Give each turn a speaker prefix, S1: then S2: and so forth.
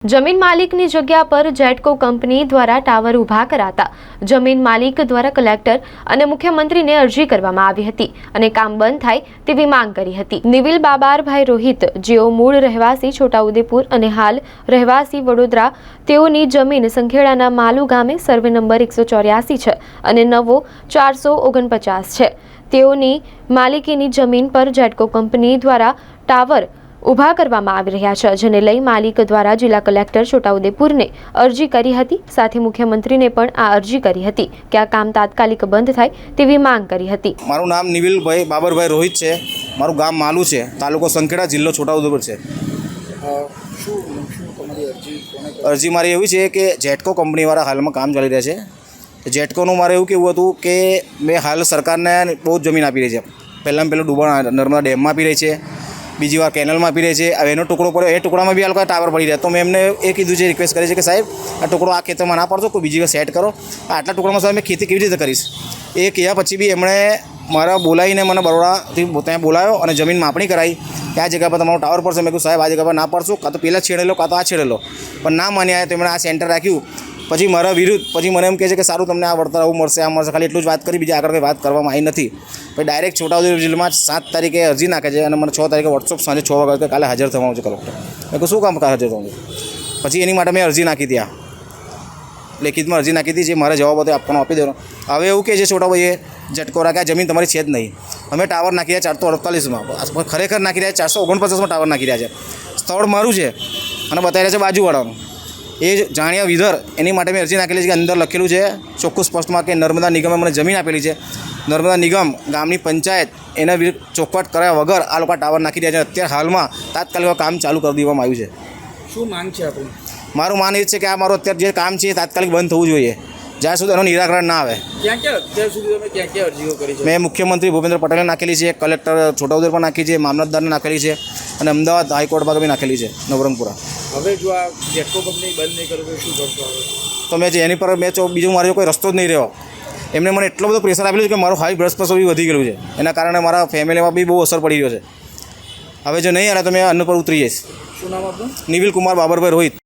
S1: જમીન માલિકની જગ્યા પર જેટકો કંપની દ્વારા ટાવર ઊભા કરાતા. જમીન માલિક દ્વારા કલેક્ટર અને મુખ્યમંત્રીને અરજી કરવામાં આવી હતી અને કામ બંધ થાય તેવી માંગ કરી હતી. નિવિલ બાબારભાઈ રોહિત, જેઓ મૂળ રહેવાસી છોટાઉદેપુર અને હાલ રહેવાસી વડોદરા, તેઓની જમીન સંખેડાના માલુ ગામે સર્વે નંબર એકસો ચોર્યાસી છે અને નવો ચારસો ઓગણપચાસ છે. તેઓની માલિકીની જમીન પર જેટકો કંપની દ્વારા ટાવર ઊભા કરવામાં આવી રહ્યા છે, જેને લઈ માલિક દ્વારા જિલ્લા કલેક્ટર છોટાઉદેપુરને અરજી કરી હતી. સાથે મુખ્યમંત્રીને પણ આ અરજી કરી હતી કે આ કામ તાત્કાલિક બંધ થાય તેવી માંગ કરી હતી.
S2: મારું નામ નિવિલભાઈ બાબરભાઈ રોહિત છે. મારું ગામ માલુ છે. તાલુકો સંખેડા જિલ્લો છોટાઉદેપુર છે.
S3: અરજી
S2: મારી એવી છે કે જેટકો કંપનીવાળા હાલમાં કામ ચાલી રહ્યા છે. જેટકોનું મારે એવું કેવું હતું કે મેં હાલ સરકારને બહુ જમીન આપી રહી છે. પહેલાં પહેલું ડુબણ, નર્મદા ડેમમાં આપી રહી છે. બીજી વાર કેનલમાં પીરે છે. હવે એનો ટુકડો પડ્યો, એ ટુકડામાં બી આ ટાવર પડી રહ્યા તો મેં એમને એ કીધું છે રિક્વેસ્ટ કરી છે કે સાહેબ, આ ટુકડો આ ખેતરમાં ના પડતો કોઈ બીજી વાર સેટ કરો. આટલા ટુકડામાં સાહેબ મેં ખેતી કેવી રીતે કરીશ? એ કહ્યા પછી બી એમણે મારા બોલાવીને મને બરોડાથી ત્યાં બોલાવ્યો અને જમીન માપણી કરાવી કે આ જગ્યા પર તમારો ટાવર પડશે. મેં કહ્યું સાહેબ, આ જગ્યા પર ના પડશું, કાં તો પહેલાં છેડેલો, કાં તો આ છેડેલો. પણ ના માન્યા તેમણે આ સેન્ટર રાખ્યું. પછી મારા વિરુદ્ધ, પછી મને એમ કહે છે કે સારું તમને આ વળતર આવું મળશે, આ મળશે. ખાલી એટલું જ વાત કરી, બીજી આગળ કંઈ વાત કરવામાં આવી નથી. પછી ડાયરેક્ટ છોટાઉદેપુર જિલ્લામાં સાત તારીખે અરજી નાખે છે અને મને છ તારીખે વોટ્સઅપ સાંજે છ વાગે કાલે હાજર થવાનું છે કલેક્ટર. મેં કહું શું કામ હાજર થવાનું પછી એની માટે મેં અરજી નાખી ત્યાં લેખિતમાં અરજી નાખી હતી, જે મારે જવાબ હતો આપવાનો આપી દેવાનો. હવે એવું કહે છે છોટાભાઈએ ઝટકો રાખે આ જમીન તમારી છે જ નહીં. અમે ટાવર નાખી રહ્યા ચારસો અડતાલીસમાં. ખરેખર નાખી રહ્યા ચારસો ઓગણપચાસમાં ટાવર નાખી રહ્યા છે. સ્થળ મારું છે. અને બતાવી રહ્યા છે બાજુવાળાનું. એ જાણ્યા વિધર એની માટે મેં અરજી નાખેલી છે કે અંદર લખેલું છે ચોખ્ખું સ્પષ્ટમાં કે નર્મદા નિગમે મને જમીન આપેલી છે. નર્મદા નિગમ ગામની પંચાયત એના વિરુદ્ધ ચોખવટ કર્યા વગર આ લોકો ટાવર નાખી રહ્યા છે. અત્યારે હાલમાં તાત્કાલિક કામ ચાલુ કરી દેવામાં આવ્યું છે.
S3: શું માંગ છે આપણું?
S2: મારું માન એ છે કે આ મારું અત્યારે જે કામ છે એ તાત્કાલિક બંધ થવું જોઈએ. જ્યાં સુધી એનું નિરાકરણ ના આવે.
S3: ક્યાં ક્યાં અત્યાર સુધી તમે ક્યાં ક્યાં અરજીઓ કરી છે?
S2: મેં મુખ્યમંત્રી ભૂપેન્દ્ર પટેલે નાખેલી છે કલેક્ટર છોટાઉદેપુર પણ નાખી છે મામલતદારને નાખેલી છે અને અમદાવાદ હાઈકોર્ટમાં બી નાખેલી છે નવરંગપુરા.
S3: હવે જો આ જેટકો કંપની બંધ નહીં કરે તો શું કરશો હવે?
S2: તો મેં જે એની પર મેં તો બીજું મારો કોઈ રસ્તો જ નહીં રહ્યો. એમને મને એટલો બધો પ્રેશર આપેલું છે કે મારું હાઈ બ્લડ પ્રેશર બી વધી ગયેલું છે. એના કારણે મારા ફેમિલીમાં બી બહુ અસર પડી રહ્યો છે. હવે જો નહીં આવે તો મેં અન્ન પર ઉતરી જઈશ.
S3: શું નામ આપણું
S2: નિવિલ કુમાર બાબરભાઈ રોહિત.